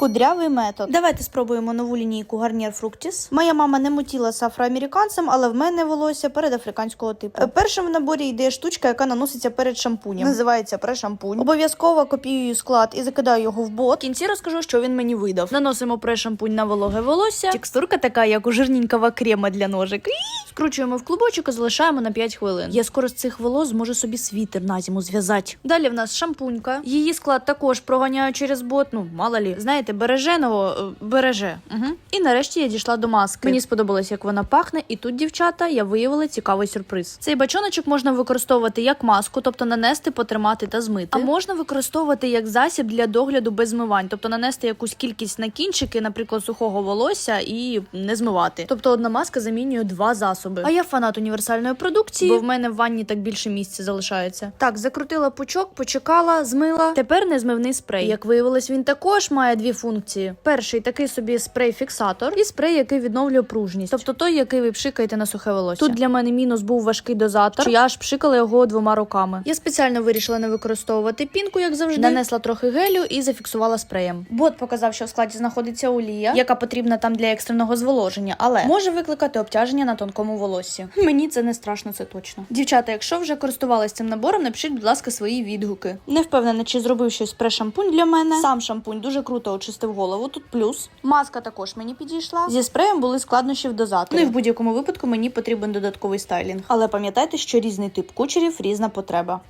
Кудрявий метод. Давайте спробуємо нову лінійку Garnier Fructis. Моя мама не мутіла з афроамериканцем, але в мене волосся перед африканського типу. Першим в наборі йде штучка, яка наноситься перед шампунем. Називається прешампунь. Обов'язково копіюю склад і закидаю його в бот. В кінці розкажу, що він мені видав. Наносимо прешампунь на вологе волосся. Текстурка така, як у жирненького крема для ножик. Скручуємо в клубочок і залишаємо на 5 хвилин. Я скоро з цих волос зможу собі світер на зиму зв'язати. Далі в нас шампунька. Її склад також проганяю через бот. Ну мало лі, знаєте, береженого береже. Угу. І нарешті я дійшла до маски. Мені сподобалось, як вона пахне, і тут, дівчата, я виявила цікавий сюрприз. Цей бачоночок можна використовувати як маску, тобто нанести, потримати та змити. А можна використовувати як засіб для догляду без змивань, тобто нанести якусь кількість на кінчики, наприклад, сухого волосся, і не змивати. Тобто одна маска замінює два засоби. А я фанат універсальної продукції, бо в мене в ванні так більше місця залишається. Так, закрутила пучок, почекала, змила. Тепер незмивний спрей. Як виявилось, він також має дві функції: перший такий собі спрей-фіксатор, і спрей, який відновлює пружність, тобто той, який ви пшикаєте на сухе волосся. Тут для мене мінус був важкий дозатор. що Я аж пшикала його двома руками. Я спеціально вирішила не використовувати пінку, як завжди. Нанесла трохи гелю і зафіксувала спреєм. Бот показав, що в складі знаходиться олія, яка потрібна там для екстреного зволоження, але може викликати обтяження на тонкому волоссі. Мені це не страшно, це точно. Дівчата, якщо вже користувалися цим набором, напишіть, будь ласка, свої відгуки. Не впевнена, чи зробив щось прешампунь для мене. Сам шампунь дуже круто очистив голову. Тут плюс. Маска також мені підійшла. Зі спреєм були складнощі в дозаторі. Ну і в будь-якому випадку мені потрібен додатковий стайлінг. Але пам'ятайте, що різний тип кучерів, різна потреба.